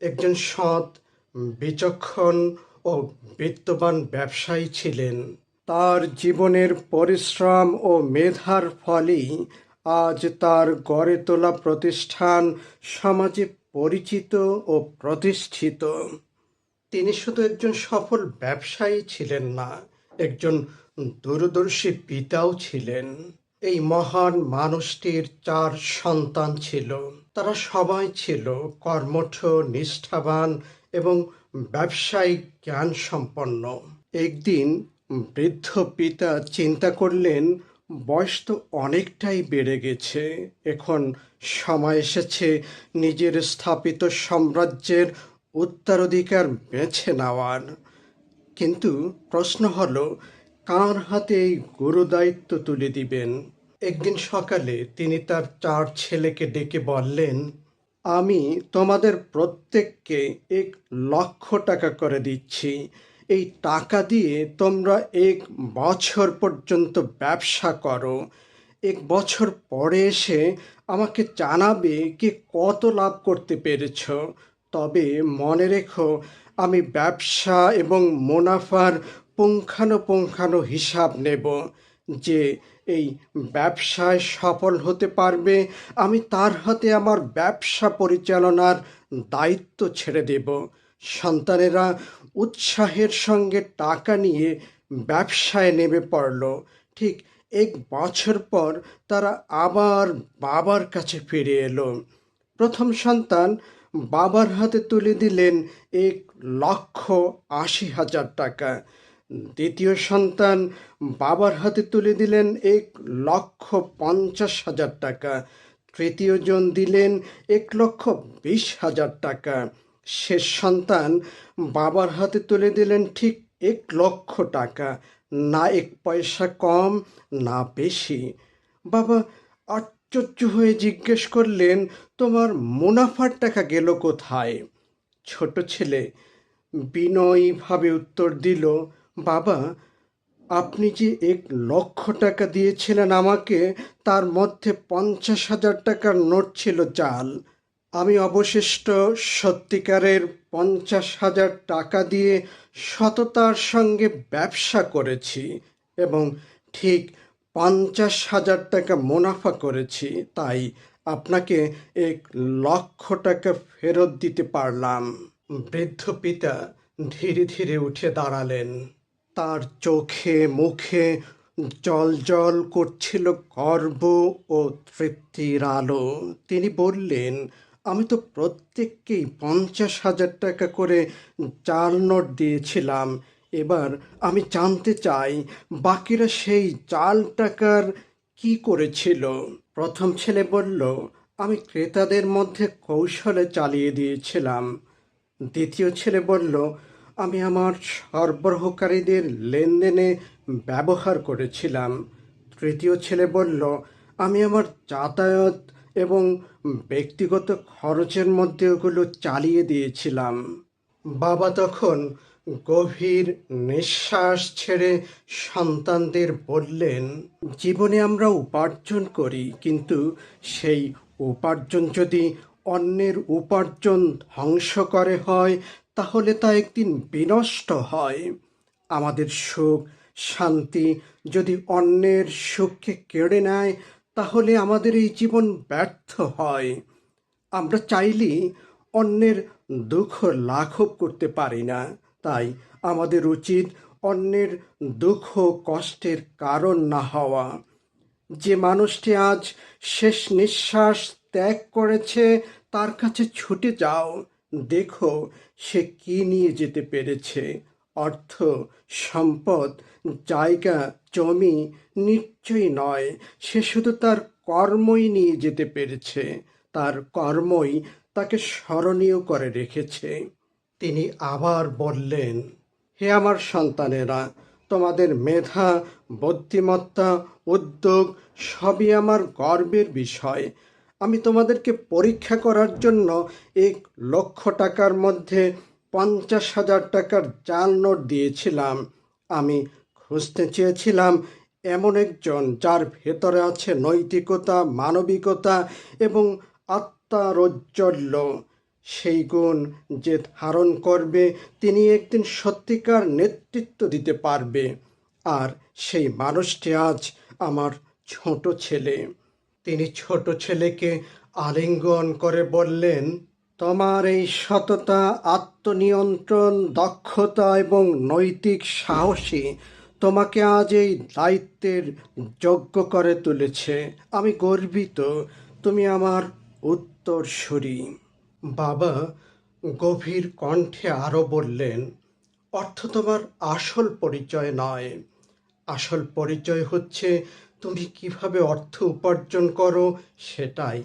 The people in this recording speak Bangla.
একজন সৎ, বিচক্ষণ ও বিত্তবান ব্যবসায়ী ছিলেন। তার জীবনের পরিশ্রম ও মেধার ফলেই আজ তার গড়ে তোলা প্রতিষ্ঠান সমাজে পরিচিত ও প্রতিষ্ঠিত। তিনি শুধু একজন সফল ব্যবসায়ী ছিলেন না, একজন দূরদর্শী পিতাও ছিলেন। এই মহান মানুষটির চার সন্তান ছিল। তারা সবাই ছিল কর্মঠ, নিষ্ঠাবান এবং ব্যবসায়িক জ্ঞান সম্পন্ন একদিন বৃদ্ধ পিতা চিন্তা করলেন, বয়স তো অনেকটাই বেড়ে গেছে। এখন সময় এসেছে নিজের স্থাপিত সাম্রাজ্যের উত্তরাধিকার বেছে নেওয়ার। কিন্তু প্রশ্ন হলো, কার হাতে এই গুরু দায়িত্ব তুলে দিবেন? একদিন সকালে তিনি তার চার ছেলেকে ডেকে বললেন, আমি তোমাদের প্রত্যেককে এক লক্ষ টাকা করে দিচ্ছি। এই টাকা দিয়ে তোমরা এক বছর পর্যন্ত ব্যবসা করো। এক বছর পরে এসে আমাকে জানাবে কি কত লাভ করতে পেরেছ। তবে মনে রেখো, আমি ব্যবসা এবং মুনাফার পুঙ্খানুপুঙ্খানু হিসাব নেব যে এই ব্যবসায় সফল হতে পারবে, আমি তার হাতে আমার ব্যবসা পরিচালনার দায়িত্ব ছেড়ে দেব। সন্তানেরা উৎসাহের সঙ্গে টাকা নিয়ে ব্যবসায় নেমে পড়ল। ঠিক এক বছর পর তারা আবার বাবার কাছে ফিরে এলো। প্রথম সন্তান বাবার হাতে তুলে দিলেন এক লক্ষ আশি হাজার টাকা। দ্বিতীয় সন্তান বাবার হাতে তুলে দিলেন এক লক্ষ পঞ্চাশ হাজার টাকা। তৃতীয় জন দিলেন এক লক্ষ বিশ হাজার টাকা। শেষ সন্তান বাবার হাতে তুলে দিলেন ঠিক এক লক্ষ টাকা। না এক পয়সা কম, না বেশি। বাবা আশ্চর্য হয়ে জিজ্ঞেস করলেন, তোমার মুনাফার টাকা গেল কোথায়? ছোট ছেলে বিনয়ীভাবে উত্তর দিল বাবা, আপনি যে এক লক্ষ টাকা দিয়েছিলেন আমাকে, তার মধ্যে পঞ্চাশ হাজার টাকার নোট ছিল জাল। আমি অবশিষ্ট সত্যিকারের পঞ্চাশ হাজার টাকা দিয়ে সততার সঙ্গে ব্যবসা করেছি এবং ঠিক পঞ্চাশ হাজার টাকা মুনাফা করেছি। তাই আপনাকে এক লক্ষ টাকা ফেরত দিতে পারলাম। বৃদ্ধ পিতা ধীরে ধীরে উঠে দাঁড়ালেন। তার চোখে মুখে জল জল করছিল গর্ব ও তৃপ্তির আলো। তিনি বললেন, আমি তো প্রত্যেককেই পঞ্চাশ হাজার টাকা করে জাল নোট দিয়েছিলাম। এবার আমি জানতে চাই, বাকিরা সেই চাল টাকার কি করেছিল? প্রথম ছেলে বলল, আমি ক্রেতাদের মধ্যে কৌশলে চালিয়ে দিয়েছিলাম। দ্বিতীয় ছেলে বলল আমি আমার সরবরাহকারীদের লেনদেনে ব্যবহার করেছিলাম। তৃতীয় ছেলে বলল, আমি আমার যাতায়াত এবং ব্যক্তিগত খরচের মধ্যে ওগুলো চালিয়ে দিয়েছিলাম। বাবা তখন গভীর নিঃশ্বাস ছেড়ে সন্তানদের বললেন, জীবনে আমরা উপার্জন করি, কিন্তু সেই উপার্জন যদি অন্যের উপার্জন ধ্বংস করে হয় তাহলে তা একদিন বিনষ্ট হয়। আমাদের সুখ, শান্তি যদি অন্যের সুখকে কেড়ে নেয়, তাহলে আমাদের এই জীবন ব্যর্থ হয়। আমরা চাইলেই অন্যের দুঃখ লাঘব করতে পারি না। তাই আমাদের উচিত অন্যের দুঃখ কষ্টের কারণ না হওয়া। যে মানুষটি আজ শেষ নিঃশ্বাস ত্যাগ করেছে, তার কাছে ছুটে যাও। দেখো সে কি নিয়ে যেতে পেরেছে। অর্থ, সম্পদ, জায়গা, জমি নিশ্চয়ই নয়। সে শুধু তার কর্মই নিয়ে যেতে পেরেছে। তার কর্মই তাকে স্মরণীয় করে রেখেছে। তিনি আবার বললেন, হে আমার সন্তানেরা, তোমাদের মেধা, বুদ্ধিমত্তা, উদ্যোগ সবই আমার গর্বের বিষয়। আমি তোমাদেরকে পরীক্ষা করার জন্য এক লক্ষ টাকার মধ্যে পঞ্চাশ হাজার টাকার জাল নোট দিয়েছিলাম। আমি খুঁজতে চেয়েছিলাম এমন একজন যার ভেতরে আছে নৈতিকতা, মানবিকতা এবং আত্মার ঔজ্জ্বল্য সেই গুণ যে ধারণ করবে, তিনি একদিন সত্যিকার নেতৃত্ব দিতে পারবে। আর সেই মানুষটি আজ আমার ছোট ছেলে। তিনি ছোট ছেলেকে আলিঙ্গন করে বললেন, তোমার এই সততা, আত্মনিয়ন্ত্রণ, দক্ষতা এবং নৈতিক সাহসী তোমাকে আজ এই দায়িত্বের যোগ্য করে তুলেছে। আমি গর্বিত, তুমি আমার উত্তরসূরি। বাবা গভীর কণ্ঠে আরও বললেন, অর্থ তোমার আসল পরিচয় নয়। আসল পরিচয় হচ্ছে তুমি কীভাবে অর্থ উপার্জন করো সেটাই।